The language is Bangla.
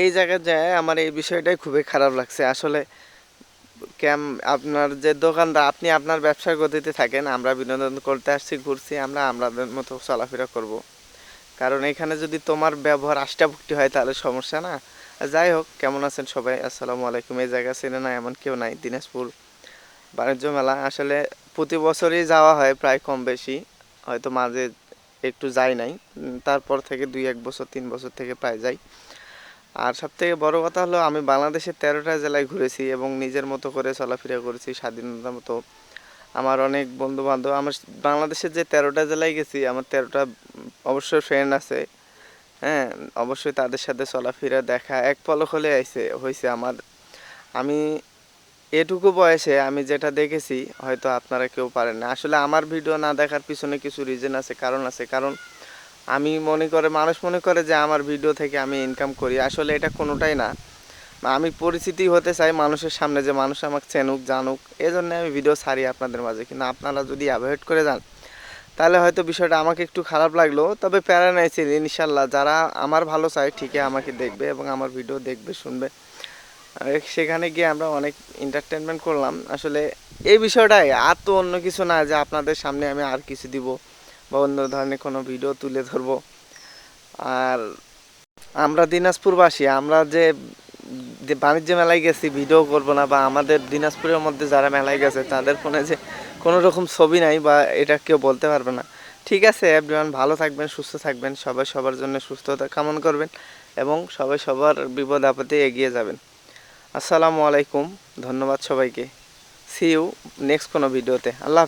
এই জায়গায় যায়, আমার এই বিষয়টাই খুবই খারাপ লাগছে। আসলে ক্যাম, আপনার যে দোকানদার আপনি আপনার ব্যবসার গতিতে থাকেন, আমরা বিনোদন করতে আসছি, ঘুরছি, আমরা আমাদের মতো চলাফেরা করব। কারণ এখানে যদি তোমার ব্যবহার আষ্টাভুক্তি হয়, তাহলে সমস্যা না। যাই হোক, কেমন আছেন সবাই? আসসালামু আলাইকুম। এই জায়গা চেনে না এমন কেউ নাই। দিনাজপুর বাণিজ্য মেলা। আসলে প্রতি বছরই যাওয়া হয়, প্রায় কম বেশি। হয়তো মাঝে একটু যাই নাই। তারপর থেকে দুই, এক বছর, তিন বছর থেকে প্রায় যাই। আর সব থেকে বড় কথা হলো, আমি বাংলাদেশের তেরোটা জেলায় ঘুরেছি এবং নিজের মতো করে চলাফেরা করেছি স্বাধীনতা মতো। আমার অনেক বন্ধু বান্ধব আমার বাংলাদেশের যে তেরোটা জেলায় গেছি, আমার তেরোটা অবশ্যই ফ্রেন্ড আছে। হ্যাঁ অবশ্যই তাদের সাথে চলাফেরা দেখা, এক পলক হলে আইছে হয়েছে আমার। আমি এটুকু বয়সে আমি যেটা দেখেছি, হয়তো আপনারা কেউ পারেন না। আসলে আমার ভিডিও না দেখার পিছনে কিছু রিজন আছে, কারণ আছে। কারণ আমি মনে করে, মানুষ মনে করে যে আমার ভিডিও থেকে আমি ইনকাম করি। আসলে এটা কোনোটাই না। আমি পরিচিতি হতে চাই মানুষের সামনে যে মানুষ আমাকে চেনুক, জানুক। এই জন্য আমি ভিডিও ছাড়ি আপনাদের মাঝে। কিন্তু আপনারা যদি অ্যাভয়েড করে যান, তাহলে হয়তো বিষয়টা আমাকে একটু খারাপ লাগল। তবে প্যারা নাইছে ইনশাল্লাহ, যারা আমার ভালো চায় ঠিকই আমাকে দেখবে এবং আমার ভিডিও দেখবে, শুনবে। সেখানে গিয়ে আমরা অনেক এন্টারটেনমেন্ট করলাম। আসলে এই বিষয়টাই, আর তো অন্য কিছু না যে আপনাদের সামনে আমি আর কিছু দিব বা অন্য ধরনের কোনো ভিডিও তুলে ধরবো। আর আমরা দিনাজপুরবাসী, আমরা যে বাণিজ্য মেলায় গেছি ভিডিও করব না বা আমাদের দিনাজপুরের মধ্যে যারা মেলায় গেছে, তাদের ফোনে যে কোনো রকম ছবি নাই বা এটা কেউ বলতে পারবে না। ঠিক আছে এভরিওয়ান ভালো থাকবেন, সুস্থ থাকবেন, সবাই সবার জন্য সুস্থতা কামনা করবেন এবং সবাই সবার বিপদ আপদে এগিয়ে যাবেন। আসসালামু আলাইকুম ধন্যবাদ সবাইকে সি ইউ নেক্সট কোনো ভিডিওতে আল্লাহ।